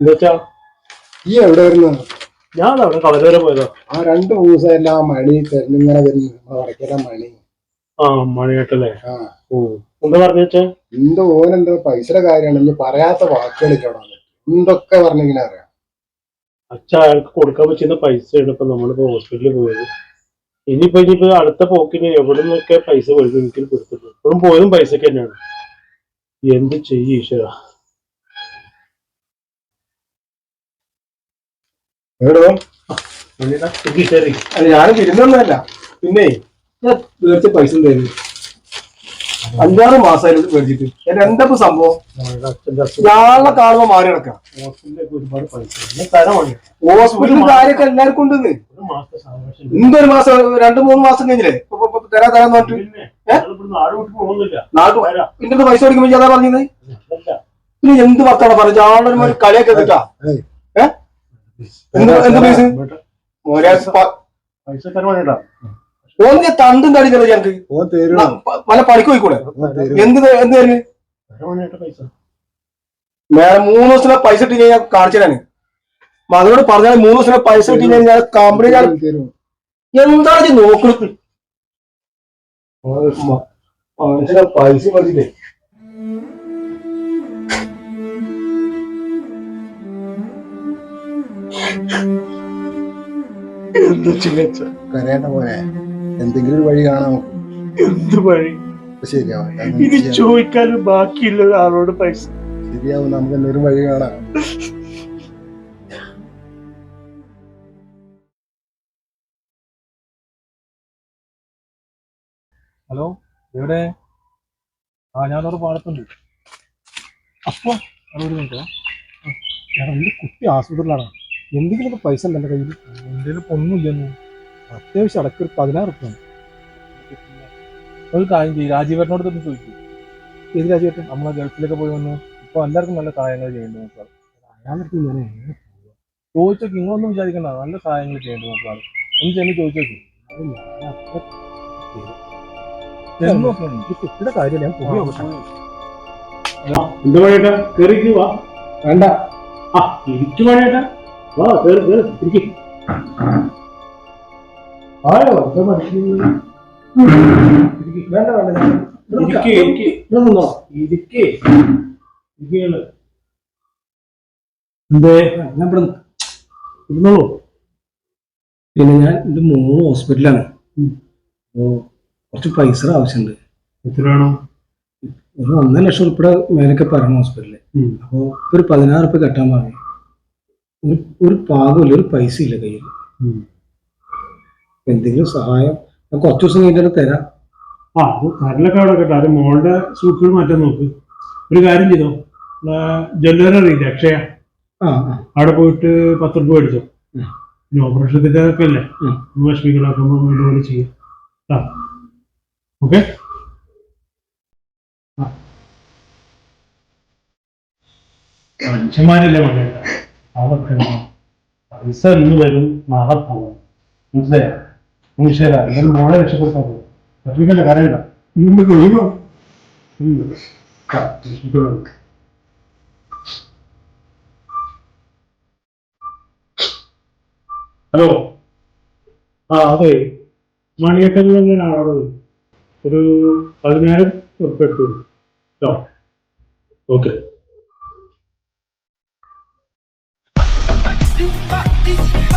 എന്നുവെച്ചാ ഈ എവിടെ വരുന്നത് ഞാൻ അവിടെ കളവരെ പോയതാ. ആ രണ്ട് ദിവസം എല്ലാം ആ മണി തെരഞ്ഞിങ്ങനെ വരുന്നു ആ വടക്കേല മണി. ആ മണിയേട്ടല്ലേ ആ. ഓ എന്താ പറഞ്ഞു വെച്ചാ എന്തോ ഓനെന്തോ പൈസയുടെ കാര്യമാണ്. ഇനി പറയാത്ത വാക്കുകളില്ല അവിടെ. എന്തൊക്കെ പറഞ്ഞിങ്ങനെ അറിയാം. അച്ഛ അയാൾക്ക് കൊടുക്കാൻ പറ്റുന്ന പൈസയാണ് ഇപ്പൊ നമ്മളിപ്പോ ഹോസ്പിറ്റലിൽ പോയത്. ഇനിയിപ്പോ ഇനിയിപ്പോ അടുത്ത പോക്കിന് എവിടെ നിന്നൊക്കെ പൈസ വരുന്നു എനിക്ക് കൊടുത്തിട്ടുണ്ട്. ഇപ്പോഴും പോയതും പൈസക്ക് തന്നെയാണ്. എന്ത് ചെയ്യും ഈശ്വര? എവിടോ അല്ല ഞാൻ വിരുന്നൊന്നുമല്ല. പിന്നെ മേടിച്ച പൈസ ഉണ്ടായിരുന്നു അഞ്ചാറ് മാസമായിട്ട് മേടിച്ചിട്ട്. എന്റെ എന്തപ്പോ സംഭവം? ഞാളെ കാണുമ്പോ മാറി കിടക്കാം മണിയേട്ടാ. ഹോസ്പിറ്റലിൽ കാര്യമൊക്കെ എല്ലാവർക്കും ഉണ്ടെന്ന് സാവകാശം എന്തൊരു മാസം രണ്ടു മൂന്ന് മാസം കഴിഞ്ഞില്ലേ? തരാ തരാന്ന് പറഞ്ഞിട്ട്. പിന്നെ നാട്ടു വരാം. പൈസ കൊടുക്കുമ്പോ ഞാൻ പറഞ്ഞത്. പിന്നെ എന്ത് വർത്താണോ പറഞ്ഞു? ആളൊരു കളിയൊക്കെ കിട്ടാ ഏ? ഓന്റെ തണ്ടും തടിക്കല്ലോ ഞങ്ങക്ക് പല പണിക്ക് പോയിക്കൂടെ? എന്ത് എന്ത് തരുന്നു മേലെ മൂന്ന് ദിവസത്തിലെ പൈസ ഇട്ട് ഞാൻ കാണിച്ചു തരാന്. മകളോട് പറഞ്ഞാൽ മൂന്ന് ദിവസത്തിലെ പൈസ ഇട്ട് ഞാൻ കമ്പനി ഞാൻ എന്താണ് നോക്കുന്നത് പൈസ മതില്ലേ എന്താ ചികിത്സ കരയേണ്ട പോലെ എന്തെങ്കിലും ഒരു വഴി കാണാം എന്ത് വഴി? ശരിയാവും. ഇനി ചോദിക്കാൻ ബാക്കിയില്ല ഒരാളോട് പൈസ. ശരിയാവും നമുക്ക് എന്തെങ്കിലും വഴി കാണാം. ഹലോ എവിടെ? ആ ഞാനവിടെ പാടത്തുണ്ട്. അപ്പൊ അവിടെ ഒരു മിനിറ്റ്. എന്റെ കുട്ടി ആശുപത്രിയിലാണ് എന്തെങ്കിലും പൈസ ഉണ്ട് എന്റെ കയ്യിൽ? എന്തെങ്കിലും ഒന്നുമില്ലെന്നു അത്യാവശ്യം അടക്കി ഒരു പതിനാറ് റുപ്യ ഒരു കാര്യം ചെയ്യും രാജീവേട്ടനോട് തന്നെ ചോദിച്ചു ഏത് രാജീവേട്ടൻ? നമ്മളെ ഗൾഫിലൊക്കെ പോയി വന്നു ഇപ്പൊ എല്ലാവർക്കും നല്ല സഹായങ്ങൾ ചെയ്യേണ്ടി നോക്കാം അയാളടുത്ത് ഞാൻ ചോദിച്ചൊക്കെ ഇങ്ങൊന്നും വിചാരിക്കണ്ട. നല്ല സഹായങ്ങൾ ചെയ്യേണ്ടി നോക്കാം ഒന്ന് ചെന്ന് ചോദിച്ചു കുട്ടിയുടെ കാര്യം ഞാൻ. എന്താ മണിയേട്ടാ കേറിക്ക് വാ വേണ്ട ആ കേറി കേറി ഇരിക്ക്. ആയോ എന്താ മനുഷ്യൻ? വേണ്ട വേണ്ട ഞാൻ ഇവിടെ നിൽക്കാം. ഇരിക്കേ ഇരിക്കേ. ഇവിടെ നിന്നോ? ഇരിക്കേ. ഇരിക്കകൾ എന്തേ? ഞാൻ ഇവിടെ നിൽക്കാം. ഇരുന്നോളൂ. പിന്നെ ഞാൻ എന്റെ മൂന്ന് ഹോസ്പിറ്റലാണ്. അപ്പോ കുറച്ച് പൈസ ആവശ്യമുണ്ട്. എത്ര വേണം ഒരു ഒന്നര ലക്ഷം ഉൾപ്പെടെ മേലൊക്കെ പറഞ്ഞു ഹോസ്പിറ്റലിൽ ഉം. അപ്പോൾ ഒരു പതിനാറ് ഉറുപ്പ്യ കെട്ടാൻ പറഞ്ഞു. ഒരു ഒരു പാകമില്ല ഒരു പൈസ ഇല്ല കയ്യിൽ എന്തെങ്കിലും സഹായം. ഞാൻ കുറച്ച് ദിവസം കഴിഞ്ഞിട്ട് തരാം. ആ അത് കരലൊക്കെ അവിടെ കേട്ടോ. അത് മോളുടെ സൂക്കുകൾ മാറ്റാൻ നോക്ക്. ഒരു കാര്യം ചെയ്തോ? ജ്വല്ലറി അറിയില്ല അക്ഷയ? അവിടെ പോയിട്ട് പത്ത് രൂപ മേടിച്ചോ. പിന്നെ ഓപ്പറേഷത്തിന്റെ ഒക്കെ അല്ലേ ഉം. വിഷമികളാക്കുമ്പോൾ ഇതുപോലെ ചെയ്യാം. ആ. ഓക്കെ? മനുഷ്യന്മാരല്ലേ മകേട്ട അതൊക്കെ പൈസ വരും നാളെ മനസ്സിലായോ? നിമിഷേല ഇവർ മോളെ രക്ഷപ്പെടുത്താൻ പോകും. കരയില്ല ഹലോ. ആ അതെ. മണിയക്കല്ലിൽ ആളോട് ഒരു പതിനായിരം ഉറുപ്പ് കേട്ടോ ഓക്കെ. you, fuck.